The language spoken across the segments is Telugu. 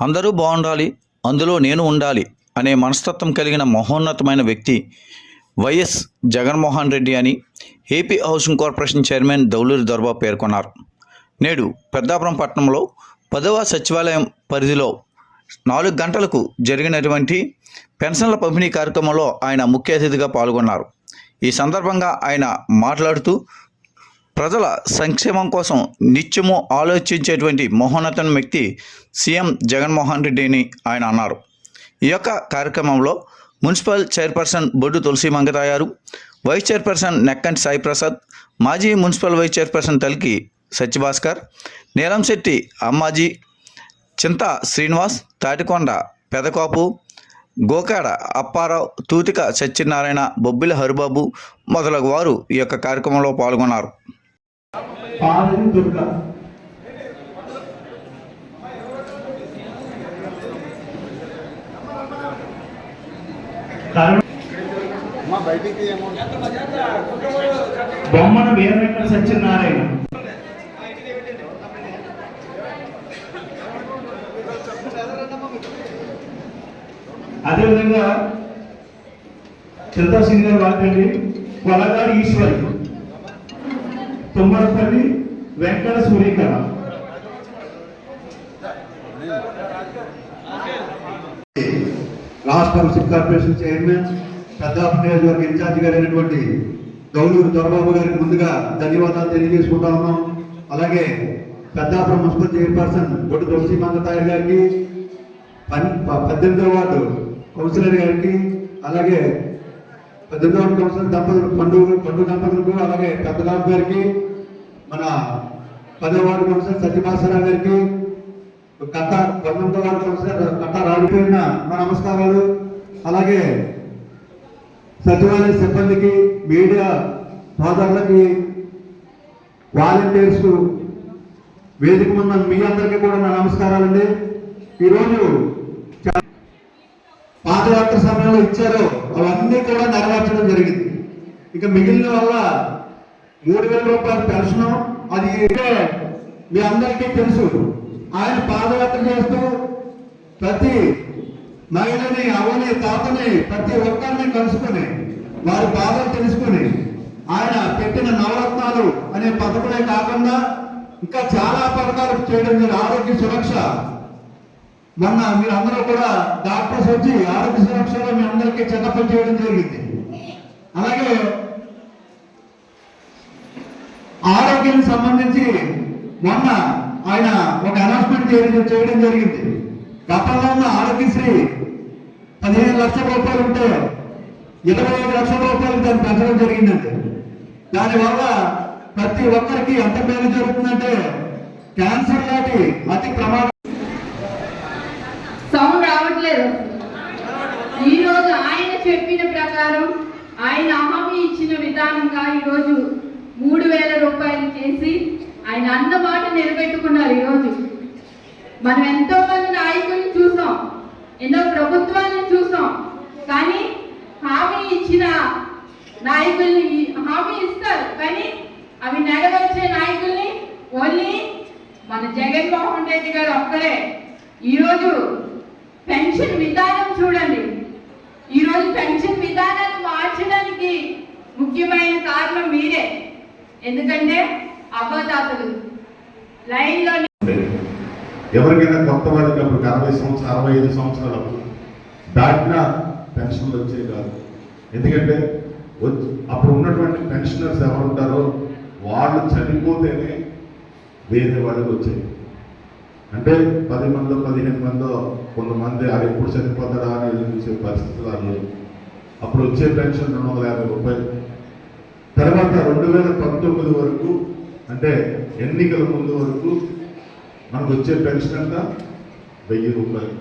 అందరూ బాగుండాలి అందులో నేను ఉండాలి అనే మనస్తత్వం కలిగిన మహోన్నతమైన వ్యక్తి వైఎస్ జగన్మోహన్ రెడ్డి అని AP housing corporation chairman Dauluri Dorba పేర్కొన్నారు. నేడు పెద్దాపురం పట్టణంలో పదవ సచివాలయం పరిధిలో నాలుగు గంటలకు జరిగినటువంటి పెన్షన్ల పంపిణీ కార్యక్రమంలో ఆయన ముఖ్య అతిథిగా పాల్గొన్నారు. ఈ సందర్భంగా ఆయన మాట్లాడుతూ ప్రజల సంక్షేమం కోసం నిత్యము ఆలోచించేటువంటి మహోన్నతమైన వ్యక్తి సీఎం జగన్మోహన్ రెడ్డి అని ఆయన అన్నారు. ఈ యొక్క కార్యక్రమంలో municipal chairperson Boddu Tulasi Mangatayaru vice chairperson Nekkanti Sai Prasad మాజీ municipal vice chairperson Taliki Satyabhaskar Neelamsetti Ammaji Chinta Srinivas Tatikonda Pedakapu Gokada Apparao తూతిక Satyanarayana Bobbili Haribabu మొదలగు వారు ఈ యొక్క కార్యక్రమంలో పాల్గొన్నారు. పాలని దుర్గ. బొమ్మన వీర వెంకట సత్యనారాయణ. అదేవిధంగా చింతా సింగ్ గారు వాకండి కొలగాడి ఈశ్వరి. తుమ్మరపల్లి వెంకట సూరికర. రాష్ట్ర మున్సిపల్ కార్పొరేషన్ చైర్మన్ పెద్దాపు నియోజకవర్గ ఇన్ఛార్జి గారైనటువంటి గౌలూరు దొరబాబు గారికి ముందుగా ధన్యవాదాలు తెలియజేసుకుంటా ఉన్నాం. అలాగే పెద్దాపురం మున్సిపల్ చైర్పర్సన్ బొడ్డు తులసి మంగతాయి గారికి పన్- పద్దెనిమిదవ వార్డు కౌన్సిలర్ గారికి అలాగే పద్దెనిమిదవ కౌన్సిల్ దంపతులు పండు పండు దంపతులకు అలాగే పెద్దబాబు గారికి మన పదవ వార్డు కౌన్సిలర్ సత్యభాస్కరరావు గారికి కథ పంతొమ్మిదో వార్డు కౌన్సిలర్ కథ రాలిపోయిన మా నమస్కారాలు. అలాగే సచివాలయ సిబ్బందికి మీడియా సోదరులకి వాలంటీర్స్ వేదిక ఉన్న మీ అందరికీ కూడా నా నమస్కారాలండి. ఈరోజు పాదయాత్ర సమయంలో ఇచ్చారో. అవన్నీ కూడా నెరవేర్చడం జరిగింది. ఇక మిగిలిన వల్ల మూడు వేల రూపాయల పెన్షన్ అది మీ అందరికీ తెలుసు. ఆయన పాదయాత్ర చేస్తూ ప్రతి మహిళని అవని తాతని ప్రతి ఒక్కరిని కలుసుకుని వారి బాధలు తెలుసుకుని ఆయన పెట్టిన నవరత్నాలు అనే పథకమే కాకుండా ఇంకా చాలా పథకాలు చేయడం జరిగింది. ఆరోగ్య సురక్ష మొన్న మీరు అందరూ కూడా డాక్టర్స్ వచ్చి ఆరోగ్య సురక్షలో మీ అందరికీ చెకప్ చేయడం జరిగింది. అలాగే ఆరోగ్యానికి సంబంధించి మొన్న ఆయన ఒక అనౌన్స్మెంట్ చేయడం జరిగింది. గతంలో ఉన్న ఆరోగ్యశ్రీ పదిహేను లక్షల రూపాయలు ఉంటే ఇరవై ఐదు లక్షల రూపాయలు దాన్ని పెంచడం జరిగిందండి. దానివల్ల ప్రతి ఒక్కరికి ఎంత మేలు జరుగుతుందంటే క్యాన్సర్ లాంటి అతి ప్రమాదం ఈరోజు ఆయన చెప్పిన ప్రకారం ఆయన హామీ ఇచ్చిన విధానంగా ఈరోజు మూడు వేల రూపాయలు చేసి ఆయన అన్న మాట నిలబెట్టుకున్నారు ఈరోజు. మనం ఎంతో మంది నాయకులను చూసాం ఎన్నో ప్రభుత్వాలను చూసాం కానీ హామీ ఇచ్చిన నాయకుల్ని హామీ ఇస్తారు కానీ అవి నెరవేర్చే నాయకుల్ని ఓన్లీ మన జగన్మోహన్ రెడ్డి గారు ఒక్కరే. ఈరోజు పెన్షన్ విధానం చూడండి. ఈరోజు పెన్షన్ విధానాన్ని మార్చడానికి ముఖ్యమైన కారణం మీరే. ఎందుకంటే అవ్వదాతలు లైన్లో ఉండేది ఎవరికైనా కొత్త వాళ్ళకి అప్పుడు అరవై సంవత్సరాలు అరవై ఐదు సంవత్సరాలు దాటిన పెన్షన్లు వచ్చే కాదు. ఎందుకంటే అప్పుడు ఉన్నటువంటి పెన్షనర్స్ ఎవరు ఉంటారో వాళ్ళు చనిపోతేనే వేరే వాళ్ళకి వచ్చాయి అంటే పది మందో పదిహేను మందో కొంతమంది అది ఎప్పుడు చనిపోతారా అని ఎదురు చూసే పరిస్థితులు అది అప్పుడు వచ్చే పెన్షన్ రెండు వందల యాభై రూపాయలు. తర్వాత రెండు వేల పంతొమ్మిది వరకు అంటే ఎన్నికల ముందు వరకు మనకు వచ్చే పెన్షన్ అంతా వెయ్యి రూపాయలు.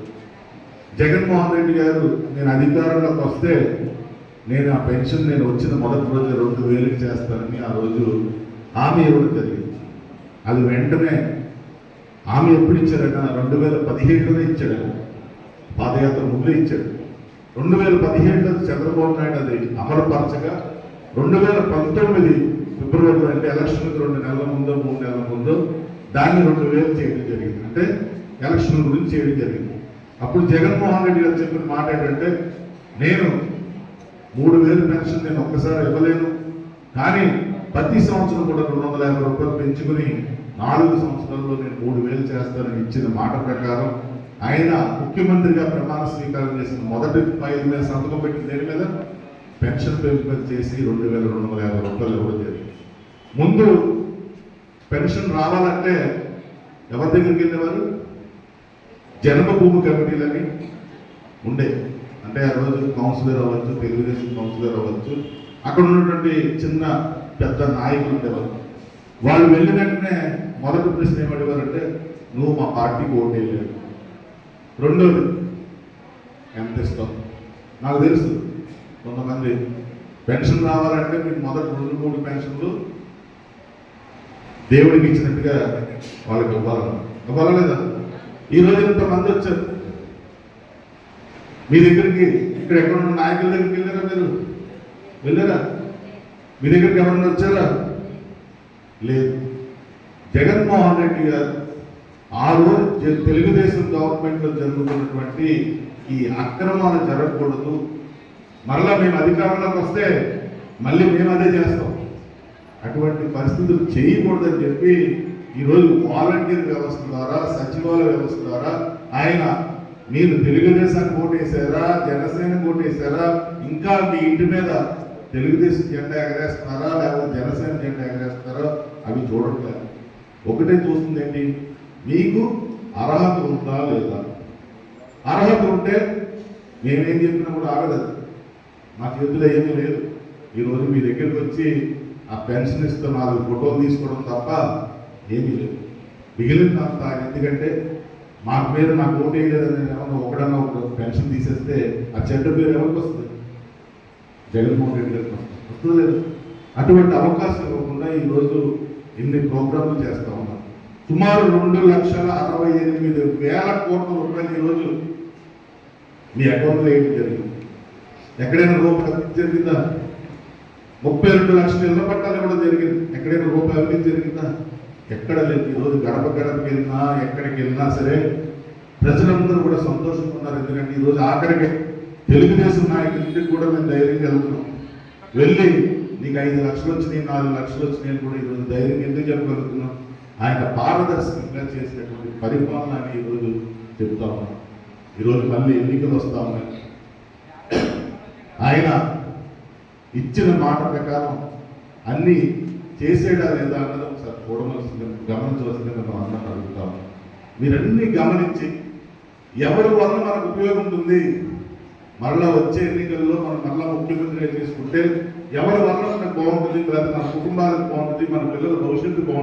జగన్మోహన్ రెడ్డి గారు నేను అధికారంలోకి వస్తే నేను ఆ పెన్షన్ నేను వచ్చిన మొదటి రోజు రెండు వేలకు చేస్తానని ఆ రోజు హామీ ఇవ్వడం జరిగింది. అది వెంటనే హామీ ఎప్పుడు ఇచ్చారట? రెండు వేల పదిహేడులోనే ఇచ్చాడు. పాదయాత్ర ముందు ఇచ్చాడు. రెండు వేల పదిహేడులో చంద్రబాబు నాయుడు అది అమలుపరచగా రెండు వేల పంతొమ్మిది ఫిబ్రవరిలో అంటే ఎలక్షన్కి రెండు నెలల ముందో మూడు నెలల ముందో దాన్ని రెండు వేలు చేయడం జరిగింది. అంటే ఎలక్షన్ గురించి చేయడం జరిగింది. అప్పుడు జగన్మోహన్ రెడ్డి గారు చెప్పిన మాట ఏంటంటే నేను మూడు వేలు పెన్షన్ నేను ఒక్కసారి ఇవ్వలేను. కానీ ప్రతి సంవత్సరం కూడా రెండు వందల యాభై రూపాయలు పెంచుకుని నాలుగు సంవత్సరాల్లో నేను మూడు వేలు చేస్తానని ఇచ్చిన మాట ప్రకారం ఆయన ముఖ్యమంత్రిగా ప్రమాణ స్వీకారం చేసిన మొదటి ఫైల్ మీద సంతకం పెట్టిన దేని మీద? పెన్షన్ పెంపు చేసి రెండు వేల రెండు వందల యాభై రూపాయలు ఇవ్వడం జరిగింది. ముందు పెన్షన్ రావాలంటే ఎవరి దగ్గరికి వెళ్ళేవారు? జన్మభూమి కమిటీలని ఉండే. అంటే ఆ రోజు కౌన్సిలర్ అవ్వచ్చు తెలుగుదేశం కౌన్సిలర్ అవ్వచ్చు. అక్కడ ఉన్నటువంటి చిన్న పెద్ద నాయకులు ఉండేవారు. వాళ్ళు వెళ్ళిన వెంటనే మొదటి ప్రశ్న ఏమడివారంటే నువ్వు మా పార్టీకి ఓటేయలేదు. రెండోది ఎంత ఇస్తావు? నాకు తెలుసు. కొంతమంది పెన్షన్ రావాలంటే మీకు మొదటి రెండు మూడు పెన్షన్లు దేవుడికి ఇచ్చినట్టుగా వాళ్ళకి ఇవ్వాలన్నా ఇవ్వాలలేదా లేదా ఈ రోజు ఇంతమంది వచ్చారు? మీ దగ్గరికి ఇక్కడ ఎక్కడ ఉన్న నాయకుల దగ్గరికి వెళ్ళారా మీరు? వెళ్ళారా? మీ దగ్గరికి ఎవరన్నా వచ్చారా? లేదు. జగన్మోహన్ రెడ్డి గారు ఆ రోజు తెలుగుదేశం గవర్నమెంట్లో జరుగుతున్నటువంటి ఈ అక్రమాలు జరగకూడదు. మరలా మేము అధికారంలోకి వస్తే మళ్ళీ మేము అదే చేస్తాం. అటువంటి పరిస్థితులు చేయకూడదని చెప్పి ఈరోజు వాలంటీర్ వ్యవస్థ ద్వారా సచివాలయ వ్యవస్థ ద్వారా ఆయన మీరు తెలుగుదేశానికి ఓటేసారా జనసేన ఓటేసారా ఇంకా మీ ఇంటి మీద తెలుగుదేశం జెండా ఎగరేస్తున్నారా లేకపోతే జనసేన జెండా ఎగరేస్తారా అవి చూడట్లేదు ఒకటే చూస్తుంది ఏంటి? మీకు అర్హత ఉందా లేదా? అర్హత ఉంటే మేమేం చెప్పినా కూడా ఆగదు మా చేతిలో ఏమీ లేదు. ఈరోజు మీ దగ్గరికి వచ్చి ఆ పెన్షన్ ఇస్తూ నాలుగు ఫోటోలు తీసుకోవడం తప్ప ఏమీ లేదు. మిగిలినంత ఎందుకంటే మా పేరు నాకు ఓటు వేయలేదని ఏమన్నా ఒకడన్నా ఒక పెన్షన్ తీసేస్తే ఆ చెడ్డ పేరు ఎవరికి వస్తుంది? జగన్మోహన్ రెడ్డి గారికి వస్తుంది అటువంటి అవకాశం ఇవ్వకుండా ఈరోజు ఇన్ని ప్రోగ్రాంలు చేస్తా ఉన్నాం సుమారు రెండు లక్షల అరవై ఎనిమిది వేల కోట్ల రూపాయలు ఈరోజు మీ అకౌంట్లో ఏంటి జరిగింది. ఎక్కడైనా రూపాయి అవినీతి జరిగిందా? ముప్పై రెండు లక్షల ఇళ్ళ పట్టాలు ఇవ్వడం జరిగింది. ఎక్కడైనా రూపాయి అభివృద్ధి జరిగిందా? ఎక్కడ లేదు. ఈరోజు గడప గడపకి వెళ్ళినా ఎక్కడికి వెళ్ళినా సరే ప్రజలందరూ కూడా సంతోషంగా ఉన్నారు. ఎందుకంటే ఈరోజు ఆఖరికి తెలుగుదేశం నాయకుల నుండి కూడా మేము ధైర్యంగా వెళ్తున్నాం. వెళ్ళి నీకు ఐదు లక్షలు వచ్చినాయి నాలుగు లక్షలు వచ్చినాయి కూడా ఈరోజు ధైర్యం ఎందుకు చెప్పగలుగుతున్నాం? ఆయన పారదర్శకంగా చేసినటువంటి పరిపాలన అని ఈరోజు చెప్తా ఉన్నాం. ఈరోజు మళ్ళీ ఎన్నికలు వస్తా ఉన్నాయి. ఆయన ఇచ్చిన మాట ప్రకారం అన్ని చేసేడా లేదా అన్నది ఒకసారి చూడవలసింది గమనించవలసిందిగా మనం అందరం అడుగుతాం మీరన్నీ గమనించి ఎవరి వల్ల మనకు ఉపయోగం ఉంటుంది మరలా వచ్చే ఎన్నికల్లో మనం మరలా ముఖ్యమంత్రిగా తీసుకుంటే ఎవరి వల్ల మనకు బాగుంటుంది లేదా మన కుటుంబాలకు బాగుంటుంది మన పిల్లల భవిష్యత్తు బాగుంటుంది.